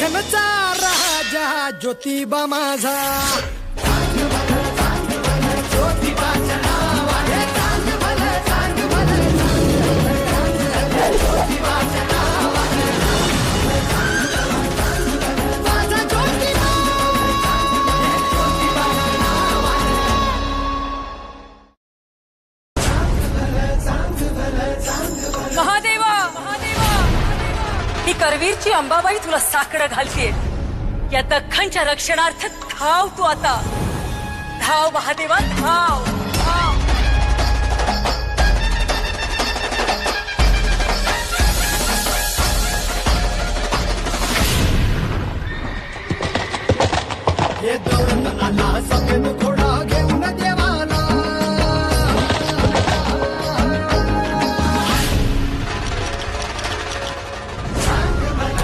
घनचा राजा ज्योतिबा माझा. ही करवीरची अंबाबाई तुला साकडं घालतीये. या दख्खनच्या रक्षणार्थ धाव तू आता. धाव महादेवा धाव हे